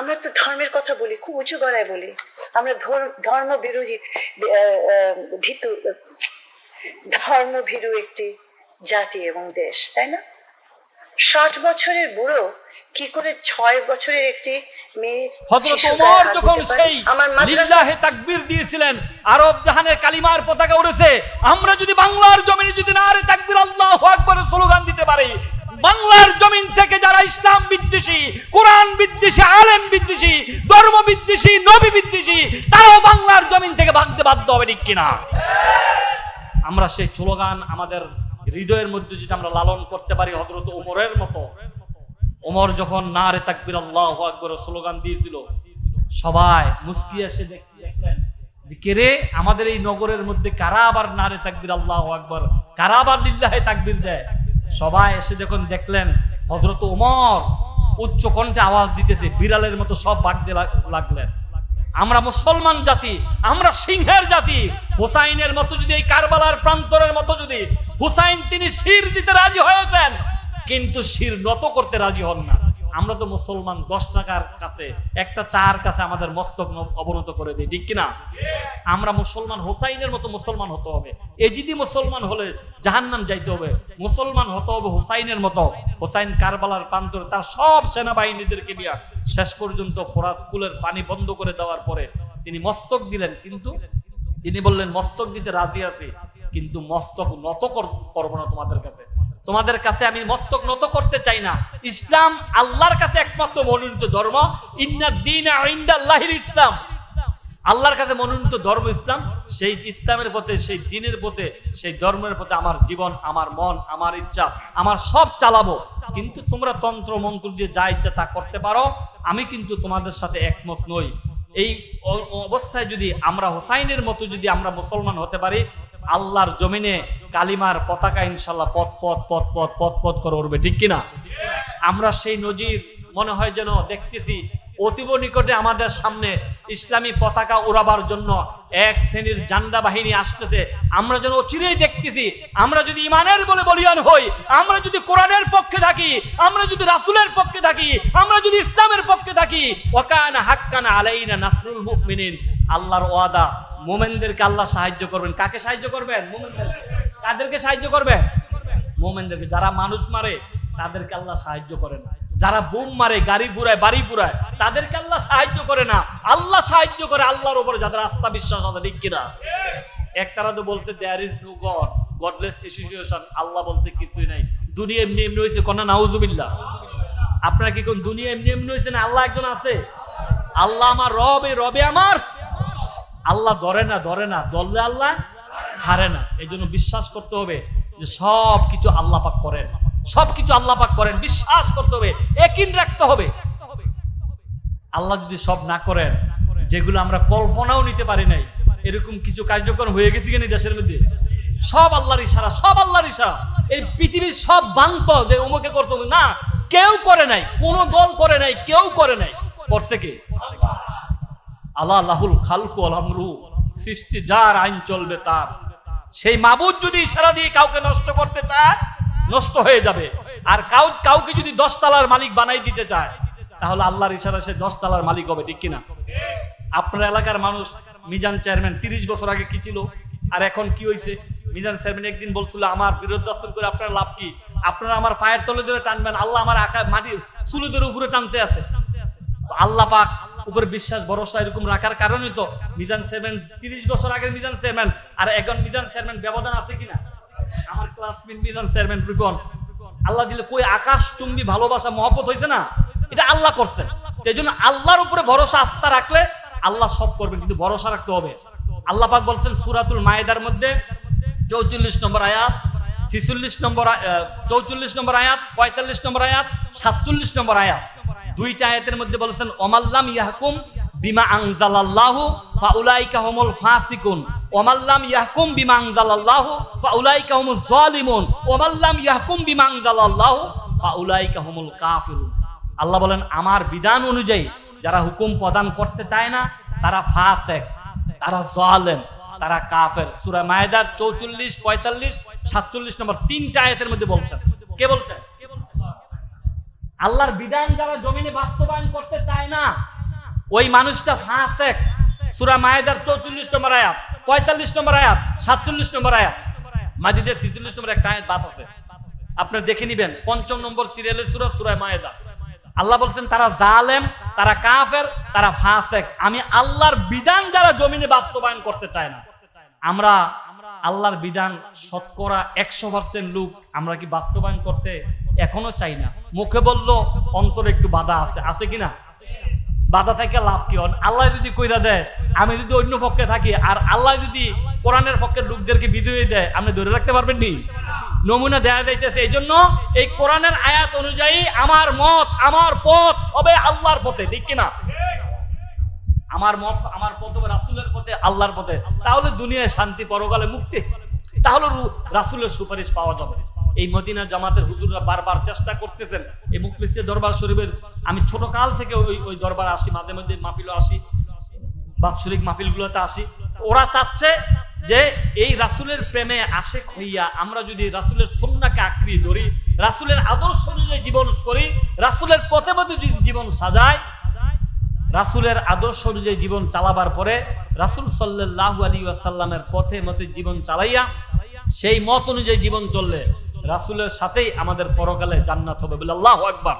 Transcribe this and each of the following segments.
আমরা তো ধর্মের কথা বলি খুব উঁচু গলায় বলি। আমরা ধর্ম বিরোধী আহ, ধর্ম ভীরু একটি জাতি এবং দেশ তাই না? ষাট বছরের বুড়ো কি করে ছয় বছরের একটি দিয়েছিলেন আরব জাহানের কালিমার পতাকা উড়েছে আমরা যদি বাংলার জমিনে যদি না রে তাকবীর আল্লাহু আকবারের স্লোগান দিতে পারি বাংলার জমিন থেকে যারা ইসলাম বিদ্বেষী, কোরআন বিদ্বেষী, আলেম বিদ্বেষী, ধর্ম বিদ্বেষী, নবী বিদ্বেষী, তারাও বাংলার জমিন থেকে ভাগতে বাধ্য হবে ঠিক কিনা? আমরা সেই স্লোগান আমাদের হৃদয়ের মধ্যে যদি আমরা লালন করতে পারি হযরত ওমরের মতো, ওমর যখন না রে তাকবির আল্লাহ আকবর স্লোগান দিয়েছিল, সবাই মুস্কি এসে দেখ- দেখলেন যে, কে রে? আমাদের এই নগরের মধ্যে কারা আবার না রে তাকবির আল্লাহ আকবর? কারা আবার লিল্লাহে তাকবির দেয়? সবাই এসে যখন দেখলেন হজরত ওমর উচ্চ কণ্ঠে আওয়াজ দিতেছে, বিড়ালের মতো সব বাগতে লাগ- লাগলেন। আমরা মুসলমান জাতি, আমরা সিংহের জাতি, হুসাইনের মতো যদি এই কারবালার প্রান্তরের মতো যদি হুসাইন তিনি শির দিতে রাজি হয়েছেন, কিন্তু শির নত করতে রাজি হন না। আমরা তো মুসলমান, দশ টাকার কাছে, একটা চার কাছে আমাদের মস্তক অবনত করে দিই, ঠিক কিনা? আমরা মুসলমান, হোসাইনের মতো মুসলমান হতে হবে। এজিদি মুসলমান হলে জাহান্নাম যাইতে হবে। মুসলমান হতে হবে হোসাইনের মতো। হোসাইন কারবালার প্রান্তরে তার সব সেনাবাহিনীদেরকে নিয়ে শেষ পর্যন্ত ফোরাত কুলের পানি বন্ধ করে দেওয়ার পরে তিনি মস্তক দিলেন, কিন্তু তিনি বললেন, মস্তক দিতে রাজি আছি, কিন্তু মস্তক নত কর- করব না তোমাদের কাছে। তোমাদের কাছে আমি মস্তক নত করতে চাই না। ইসলাম আল্লাহর কাছে একমাত্র মনোনীত ধর্ম। ইসলাম। আল্লাহর কাছে মনোনীত ধর্ম ইসলাম। সেই ইসলামের পথে, সেই দিনের পথে, সেই ধর্মের পথে আমার জীবন, আমার মন, আমার ইচ্ছা, আমার সব চালাবো। কিন্তু তোমরা তন্ত্র, মন্ত্র দিয়ে যা ইচ্ছা তা করতে পারো। আমি কিন্তু তোমাদের সাথে একমত নই। এই অবস্থায় যদি আমরা হোসাইনের মতো যদি আমরা মুসলমান হতে পারি আল্লাহর জমিনে কালিমার পতাকা ইনশাল্লাহ পথ পথ পথ পথ পথ পথ করে উঠবে, ঠিক কিনা? আমরা সেই নজির মনে হয় যেন দেখতেছি। অতীব নিকটে আমাদের সামনে ইসলামী পতাকা উড়াবার জন্য এক শ্রেণির জান্ডা বাহিনী আসতেছে। আমরা যেন অচিরেই দেখতেছি। আমরা যদি ইমানের বলে বলিয়ান হই, আমরা যদি কোরআনের পক্ষে থাকি, আমরা যদি রাসুলের পক্ষে থাকি, আমরা যদি ইসলামের পক্ষে থাকি ওকান হাক্কান আলাইনা নাসরুল মুমিনিন। আল্লাহর ওয়াদা, মোমেনদেরকে আল্লাহ সাহায্য করবেন। কাকে সাহায্য করবেন? মোমেনদের। সাহায্য করবেন? মোমেনদেরকে। যারা মানুষ মারে, তাদেরকে আল্লাহ সাহায্য করে না যারা বোম মারে, গাড়ি পুরায় বাড়ি পুরায় তাদেরকে আল্লাহ সাহায্য করে না। আল্লাহ সাহায্য করে আল্লাহর উপরে, যাদের আস্থা বিশ্বাস আছে, ঠিক কিনা? একতারা তো বলছে there is no god godless association Allah বলতে কিছুই নাই। দুনিয়া এমনি এমনি হয়েছে কোনা নাউজুবিল্লাহ। আপনারা কি কোন দুনিয়া এমনি এমনি হয়েছে না আল্লাহ একজন আছে? আল্লাহ আমার রবে রবে আমার আল্লাহ ধরে না ধরে না, ধরলে আল্লাহ ছাড়ে না। এই জন্য বিশ্বাস করতে হবে যে সব কিছু আল্লাহ পাক করেন। সব কিছু আল্লাহ পাক করেন, বিশ্বাস করতে হবে একিন রাখতে হবে। আল্লাহ যদি সব না করেন, যেগুলো আমরা কল্পনাও নিতে পারি নাই, এরকম কিছু কার্যক্রম হয়ে গেছে কিনা দেশের মধ্যে? সব আল্লাহর ইশারা, সব আল্লাহর ইশারা। এই পৃথিবীর সব বান্ত যে অমুকে করতে না, কেউ করে নাই, কোন দল করে নাই, কেউ করে নাই। করছে কে? আল্লাহ লাহুল খালকু আলহামরু সৃষ্টি যার আইন চলবে তার। সেই মাবুদ যদি ইশারা দিয়ে কাউকে নষ্ট করতে চায়, নষ্ট হয়ে যাবে। আর কাউ, কাউকে যদি দশ তালার মালিক বানাই দিতে চায়, তাহলে আল্লাহর ইশারা সে দশ তালার মালিক হবে, ঠিক কিনা? আপনার এলাকার মানুষ, মিজান চেয়ারম্যান, তিরিশ বছর আগে কি ছিল? আর এখন কি হয়েছে মিজান চেয়ারম্যান একদিন বলছিল, আমার বিরোধাচরণ করে আপনার লাভ কি? আপনারা আমার পায়ের তলে ধরে টানবেন, আল্লাহ আমার আকা, মাটির চুলুদের উপরে টানতে আছে। আল্লাহ পাক উপরে বিশ্বাস, ভরসা এরকম রাখার কারণেই তো মিজান চেয়ারম্যান, তিরিশ বছর আগের মিজান চেয়ারম্যান, আর এখন মিজান চেয়ারম্যান ব্যবধান আছে কিনা? আমার ক্লাসমেট মিজান চেয়ারম্যান, রিপন, আল্লাহ দিলে কই আকাশ চুম্বি ভালোবাসা, মহব্বত হয়েছে না? এটা আল্লাহ করছেন। এই জন্য আল্লাহর উপরে ভরসা, আস্থা রাখলে আল্লাহ সব করবেন, কিন্তু ভরসা রাখতে হবে। আল্লাহ পাক বলছেন সুরাতুল মায়েদার মধ্যে চৌচল্লিশ নম্বর আয়াত, ছিচল্লিশ নম্বর চৌচল্লিশ নম্বর আয়াত, পঁয়তাল্লিশ নম্বর আয়াত, সাতচল্লিশ নম্বর আয়াত। দুইটা আয়াতের মধ্যে বলেছেন অমাল্লাম ইয়াহকুম বিমা ফাউলাইকা ফাসিকুন। ইয়াহকুম বিমা ফাউলাইকা জালিমুন। ইয়াহকুম বিমা ফাউলাইকা কাফিরুন। আল্লাহ বলেন, আমার বিধান অনুযায়ী যারা হুকুম প্রদান করতে চায় না, তারা ফাসেক, তারা জালেম, তারা কাফের। সূরা মায়েদার চৌচল্লিশ, পঁয়তাল্লিশ, সাতচল্লিশ নম্বর তিনটা আয়াতের মধ্যে বলছেন। কে বলছেন? আল্লাহর বিধান যারা জমিনে বাস্তবায়ন করতে চায় না, ওই মানুষটা ফাঁসেক সুরা মায়েদার চৌচল্লিশ নম্বর আয়াত, পঁয়তাল্লিশ নম্বর আয়াত, সাতচল্লিশ নম্বর আয়াত। মাদিদের ছিচল্লিশ নম্বর একটা আয়াত বাদ আছে। আপনার দেখে নিবেন, পঞ্চম নম্বর সিরিয়ালের সুরা সুরা মায়েদা। আল্লাহ বলছেন, তারা জালেম, তারা কাফের, তারা ফাসেক আমি আল্লাহর বিধান যারা জমিনে বাস্তবায়ন করতে চায় না। আমরা আল্লাহর বিধান শতকরা একশো পার্সেন্ট লোক, আমরা কি বাস্তবায়ন করতে এখনও চাই না। মুখে বলল, অন্তরে একটু বাধা আছে। আছে কিনা? বাধা থেকে লাভ কি? হন আল্লাহ যদি কইরা দেয়, আমি যদি অন্য পক্ষে থাকি, আর আল্লাহ যদি কোরআনের পক্ষের লোকদেরকে বিজয়ী দেয়, আপনি ধরে রাখতে পারবেন নি? নমুনা দেয়া যাইতেছে। এই জন্য এই কোরআনের আয়াত অনুযায়ী আমার মত, আমার পথ হবে আল্লাহর পথে, ঠিক কিনা? আমার মত, আমার পথ হবে রাসুলের পথে, আল্লাহর পথে। তাহলে দুনিয়ায় শান্তি, পরকালে মুক্তি। তাহলে রাসুলের সুপারিশ পাওয়া যাবে। এই মদিনা জামাতের হুজুররা বারবার চেষ্টা করতেছেন। এই মুখলিসের দরবার শরীফের, আমি ছোট কাল থেকে ওই ওই দরবার আসি, মাঝে মধ্যে মাহফিলও আসি, বাৎসরিক মাহফিলগুলোতে আসি। ওরা চাচ্ছে যে এই রাসুলের প্রেমে আশেক হইয়া আমরা যদি রাসুলের সন্নাকে আঁকড়ি ধরি, রাসুলের আদর্শ অনুযায়ী জীবন করি, রাসুলের পথে পথে যদি জীবন সাজায় রাসুলের আদর্শ অনুযায়ী জীবন চালাবার পরে রাসুল সাল্লাহ আলী আসাল্লামের পথে মতে জীবন চালাইয়া, সেই মত অনুযায়ী জীবন চললে রাসুলের সাথেই আমাদের পরকালে জান্নাত হবে বলে আল্লাহ আকবার।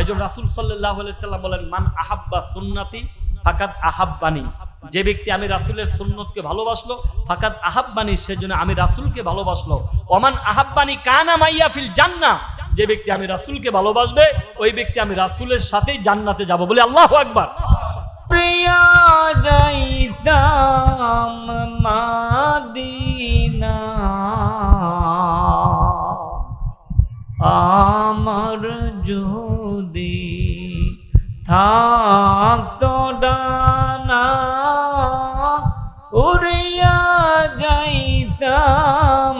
এই জন্য রাসুল সাল্লাহ সাল্লাম বলেন, মান আহাব্বা সুন্নাতি ফাকাদ আহাব্বানি। যে ব্যক্তি আমি রাসুলের সুন্নতকে ভালোবাসলো, ফাকাদ আহাব্বানি, সেজন্য আমি রাসুলকে ভালোবাসলো। ওমান আহাব্বানি কানা মাইয়া ফিল জান্না যে ব্যক্তি আমি রাসুলকে ভালোবাসবে, ওই ব্যক্তি আমি রাসুলের সাথেই জান্নাতে যাব বলে আল্লাহ আকবার। প্রিয় যাইতাম মাদিনা আমার যদি থাকতো ডানা উড়িয়া যাইতাম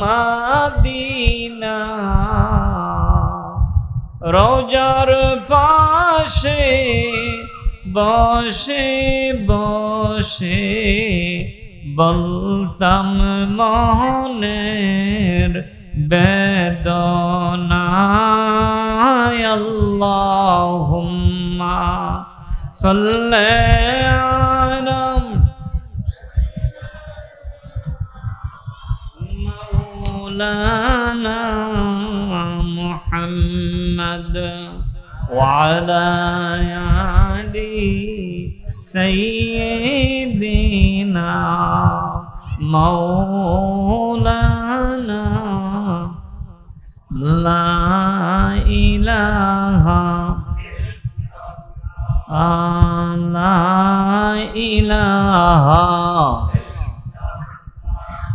মাদিনা। রোজার পাশে বসে বসে বলতাম মোহনের বেদনায় আল্লাহুম্মা সাল্লি আলা مولانا محمد وعلى آل سيدنا مولانا لا إله لا إله